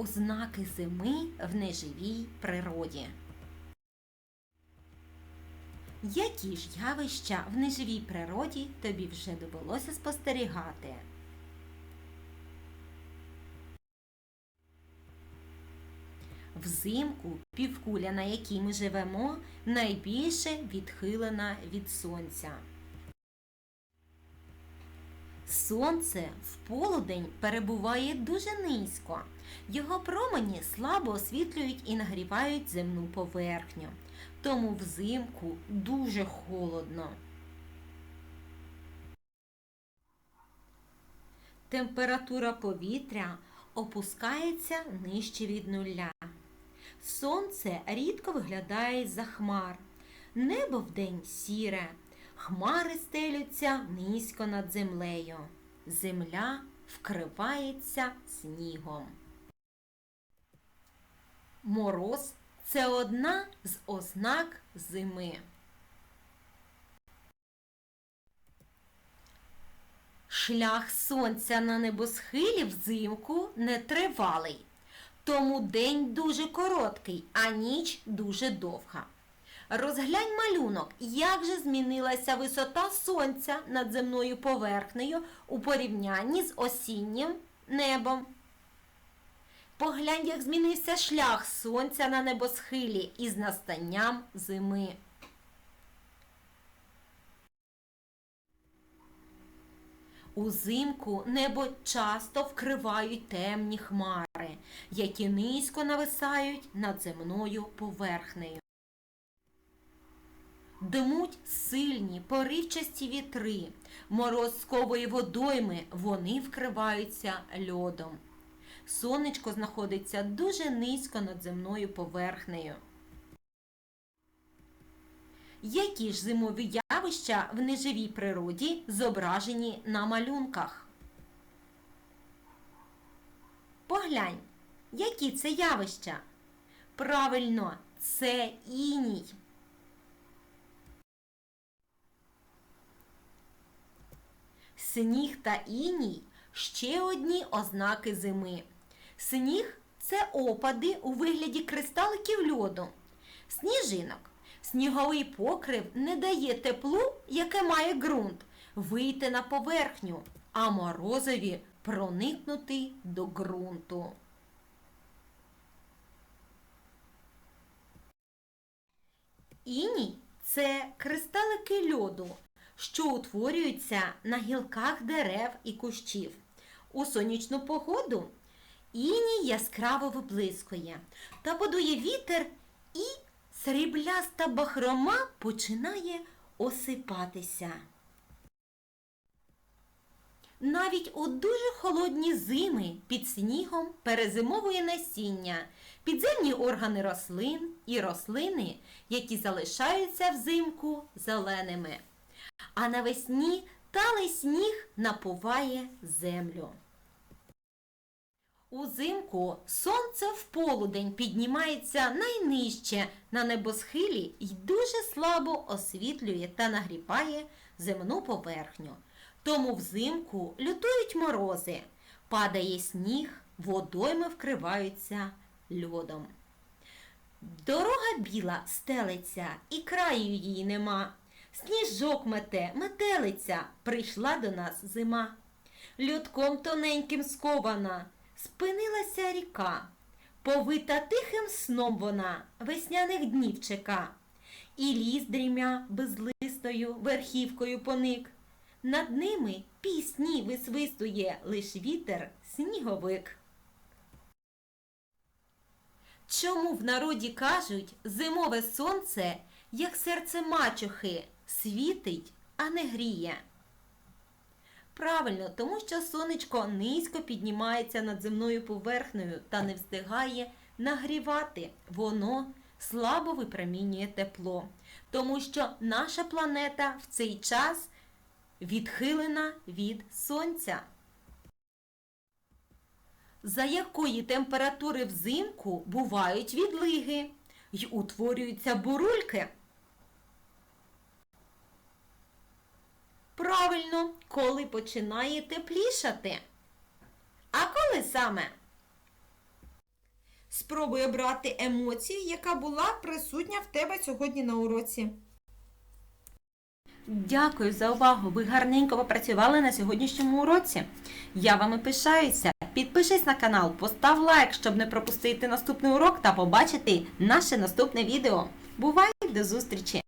Ознаки зими в неживій природі. Які ж явища в неживій природі тобі вже довелося спостерігати? Взимку півкуля, на якій ми живемо, найбільше відхилена від сонця. Сонце в полудень перебуває дуже низько. Його промені слабо освітлюють і нагрівають земну поверхню. Тому взимку дуже холодно. Температура повітря опускається нижче від нуля. Сонце рідко виглядає з-за хмар. Небо вдень сіре, хмари стелються низько над землею. Земля вкривається снігом. Мороз це одна з ознак зими. Шлях сонця на небосхилі взимку нетривалий, тому день дуже короткий, а ніч дуже довга. Розглянь малюнок, як же змінилася висота сонця над земною поверхнею у порівнянні з осіннім небом. Поглянь, як змінився шлях сонця на небосхилі із настанням зими. Узимку небо часто вкривають темні хмари, які низько нависають над земною поверхнею. Дмуть сильні поривчасті вітри, морозкової водойми вони вкриваються льодом. Сонечко знаходиться дуже низько над земною поверхнею. Які ж зимові явища в неживій природі зображені на малюнках? Поглянь, які це явища? Правильно, це іній. Сніг та іній ще одні ознаки зими. Сніг це опади у вигляді кристаликів льоду, сніжинок. Сніговий покрив не дає теплу, яке має ґрунт, вийти на поверхню, а морозові проникнути до ґрунту. Іній це кристалики льоду, що утворюються на гілках дерев і кущів. У сонячну погоду іній яскраво виблискує та подує вітер і срібляста бахрома починає осипатися. Навіть у дуже холодні зими під снігом перезимовує насіння, підземні органи рослин і рослини, які залишаються взимку зеленими. А навесні талий сніг напуває землю. Узимку сонце в полудень піднімається найнижче на небосхилі і дуже слабо освітлює та нагріває земну поверхню. Тому взимку лютують морози, падає сніг, водойми вкриваються льодом. Дорога біла стелиться, і краю її нема. Сніжок мете, метелиця, прийшла до нас зима. Людком тоненьким скована, спинилася ріка, повита тихим сном вона весняних днів чека. І ліс дрімя безлистою верхівкою поник. Над ними пісні висвистує лиш вітер сніговик. Чому в народі кажуть зимове сонце, як серце мачохи, світить, а не гріє? Правильно, тому що сонечко низько піднімається над земною поверхнею та не встигає нагрівати. Воно слабо випромінює тепло, тому що наша планета в цей час відхилена від сонця. За якої температури взимку бувають відлиги й утворюються бурульки? Правильно, коли починає теплішати. А коли саме? Спробуй обрати емоцію, яка була присутня в тебе сьогодні на уроці. Дякую за увагу. Ви гарненько попрацювали на сьогоднішньому уроці. Я вами пишаюся. Підпишись на канал, постав лайк, щоб не пропустити наступний урок та побачити наше наступне відео. Бувай до зустрічі!